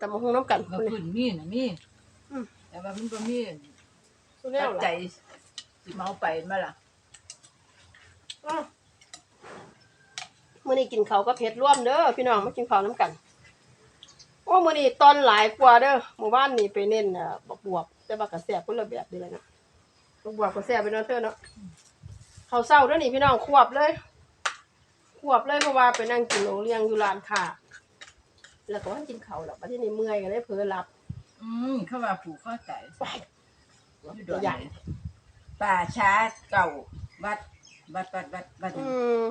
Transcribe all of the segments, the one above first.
ตำบักหุ่งน้ำกันมาคนนี้พื้นมีน่ะมีอืมแต่ว่ามันบ่มีคนนี้ปัเอาจล่ะจัยสิเมาไปมาล่ะอ้าวมื้อนี้กินข้าวกับเผ็ดร่วมเด้อพี่น้องมากินข้าวน้ำกัน โอ้มื้อนี้ตอนหลายกว่าเด้อหมู่บ้านนี่ไปเน้นอะบักบวบแต่ว่ากระแสบคนละแบบเดียวเลยนะบักบวบกระแสบไปเนาะเธอเนาะข้าวเช้าเด้อนี่พี่น้องควบเลยควบเลยเพราะว่าไปนั่งกินโรงเรียนอยู่ร้านค้า แล้วก็ว่ากินข้าวแล้วบัดนี้เมื่อยก็เลยเผลอหลับอืมเขาว่าผูกข้อใจไปอยู่ดตัอวนใหญ่ป่าช้าเก่าวัด วัดวัดวัดวัดอืม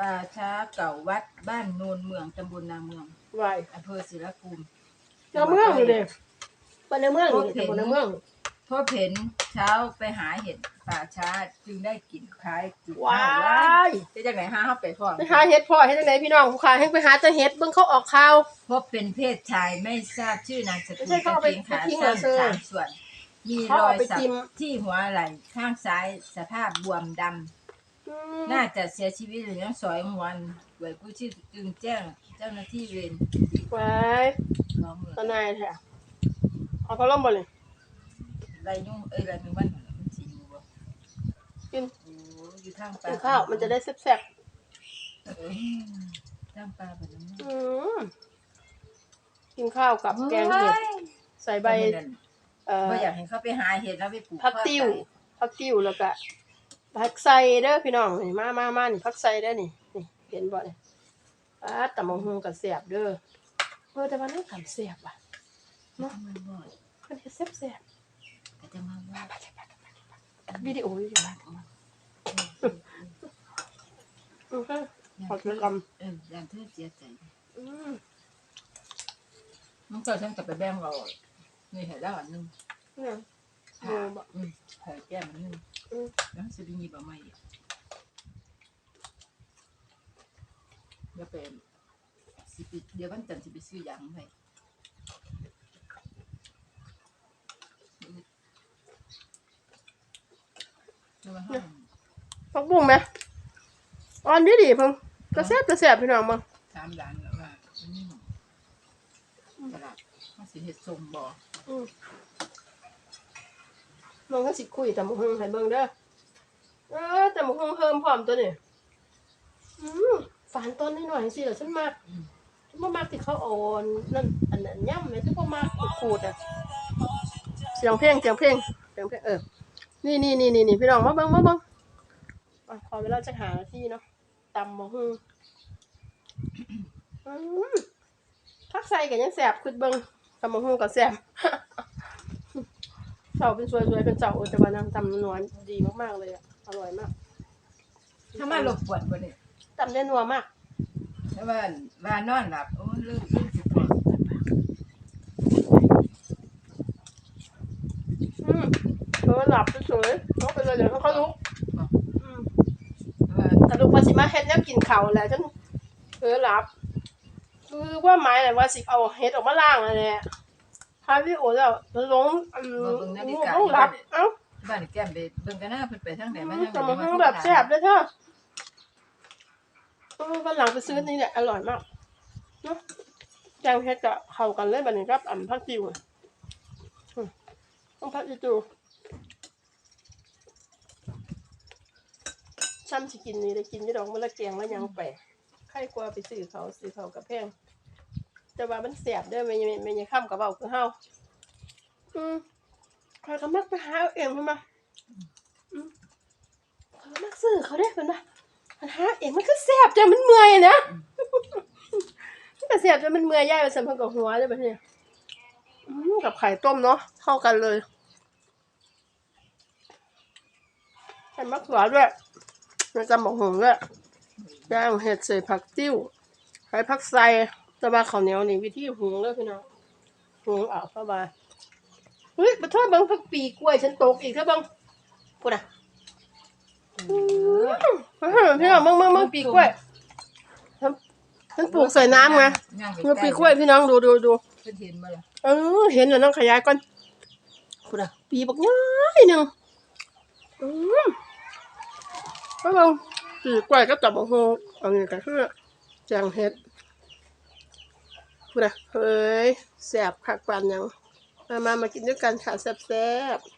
ป่าช้าเก่าวัดบ้านโนนเมืองตำบลนาเมืองไหวอำเภอศิลภูมิเจ้าเมืองนี่เด้ไปในเมืองนี่แต่บ่ในเมือง พบเห็นเช้าไปหาเห็ด ป่าช้าจึงได้กลิ่นคล้ายจุดว้าเน่ยจะจากไหนห้าเข้าไปพร้อมไปหาเฮ็ดพ่อเฮ็ดจังไดพี่น้องผู้ค้าให้ไปหาแต่เฮ็ดเบิ่งเขาออกข่าว พบเป็นเพศชายไม่ทราบชื่อนามสกุลไม่ใช่เขาเอาไปกงขาทิ้งสั้นเหรอเธอสามส่วน มีเขารเอาอยไปสักจิ้ม ที่หัวไหล่ข้างซ้ายสภาพบวมดำ อืมน่าจะเสียชีวิตหรือยังสอยวันหน่วยกู้ชีพจึงแจ้งเจ้าหน้าที่เวรไว้น้องเมืองตานายแท้เอาพัดลมบ่เลยไรยุ่งเอ้ยไรมีวันมันสีอยู่บ่ กินโอ้อยู่ทางปกิลานข้าวมันจะได้แซ่บเออทางปลาแบบนั้นๆอืมกินข้าวกับแกงเห็ดใส่ใบเอ่อบ่อยากให้เขาไปหาเห็ดแล้วไปปลูกผักติ้วผักติ้วแล้วก็ผักใส่เด้อพี่น้องนี่มามามานี่ผักใส่เด้อนี่นี่เห็นบ่นี่อ่าตำบักหุ่งก็แซ่บเด้อเออแต่ว่านั่นทำแซ่บอะเนาะมันบ่อยเพิ่นเฮ็ดแซ่บก็จะมาว่าๆ วิดีโออยู่บ้านอือฮะขอกินกำเอออย่างเธอเสียใจอืมมันก็ฉันกลับไปแบ่งเรานี่เห็นแล้วอันหนึงเนี่ยโมบะ อืมไข่แก้มอันหนึงอืม แล้วสิได้มีบ่ใหม่อีกเดี๋ยวไปสิไปเดี๋ยววันจันทร์สิไปซื้อยางให้เดี๋ยวว่าห้อง ผักบุ้งไหมอ่อนดีดีเพิ่งกระแซบกระแซบพี่น้องมั้งถามร้านแล้วว่ามันนี่หมอตลาดมันสิเฮ็ดทรงบ่อืมน้องก็สิคุยแต่หมกฮงให้เบิ่งเด้อเออแต่หมกฮงเพิ่มพร้อมตัวนี่อืมฝานต้นนิดหน่อยสิเหรอฉันมากฉันมากที่เขาอ่อนนั่นอันนั้นย่ำไหมฉันมากขูดๆอะเสียงเพลงเสียงเพลงเสียงเพลงเออ นี่นี่นี่นี่นี่พี่น้องมาเบิ่งมาเบิ่งอะขอเวลาจะหานาทีเนาะตำหมกฮงอืมทักใส่กันยังแสบขึ้นเบิ่งตำหมกฮงก็แสบเจ้าเป็นสวยๆเป็นเจ้าเออแต่ว่านางตำนวลดีมากๆเลยอะอร่อยมากถ้ามารบกวนบ่นี่ตำได้นัวมากแต่ว่าว่านอนหลับโอ้ลืมลืมสิปวดอื มเออหลับสวยๆเขาไปเลยเดี๋ยวเขาลุกอืมว่าแต่ลูกว่าสิมาเฮ็ดแล้วกินข้าวแล้วฉันเออหลับคือว่าหมายอะไรว่าสิเอาเฮ็ดออกมาล้างอะไรพาวิโอแล้วมันลงอืมต้องหลับเอ้าบ้านแก้มไปเบิ่งกันหน้าเพิ่นไปทางไหนมาทางไหนแต่มันแบบแซ่บเลยเธอเออวันหลังไปซื้อนี่แหละอร่อยมากเนาะแกงเฮ็ดกับเข้ากันเลยบัดนี้ครับอ่ำผักติวอะอืมต้องผักอีตู ช้ำสิกินนี่ได้กินไม่ดอกมันละแกงแล้วยังไปใครกลัวไปซื้อเขาซื้อเขากับแพงแต่ว่ามันแซ่บเด้อไม่ไม่ไม่ยังข้ามกับเบาคือเฮาอืมใครก็มักไปหาเอาเองใช่ไหมเขามักซื้อเขาได้เป็นปะมันหาเองมันก็แสบจนมันเมื่อยนะมันก็แสบจนมันเมื่อยย่ายไปสัมผัสกับหัวเลยแบบนี้กับไข่ต้มเนาะเข้ากันเลยใส่มะเขือด้วย แล้วจำบอกหงด้วยย่างเห็ดใส่ผักติ้วใส่ผักใส่ตะบาข้าวเหนียวนี่วิธีหุงเลยพี่น้องหุงเอาเข้ามาเฮ้ยมาโทษเบังผักปีกล้วยฉันตกอีกแล้วบังพูดอะพี่น้องมึงมึงมึงปีกล้วยฉันปลูกใส่น้ำไงมึงปีกล้วยพี่น้องดูดูดูเพิ่นเห็นบ่ล่ะเออเห็นแล้วน้องขยายก่อนคุณอะปีบักน้อยหนึ่งอืม ก็ลองปีกล้วยก็ตับบักโฮอันนี้ก็คือแจงเห็ดพูดนะเฮ้ยแสบขักปานยัง มามามากินด้วยกันค่ะแซ่บ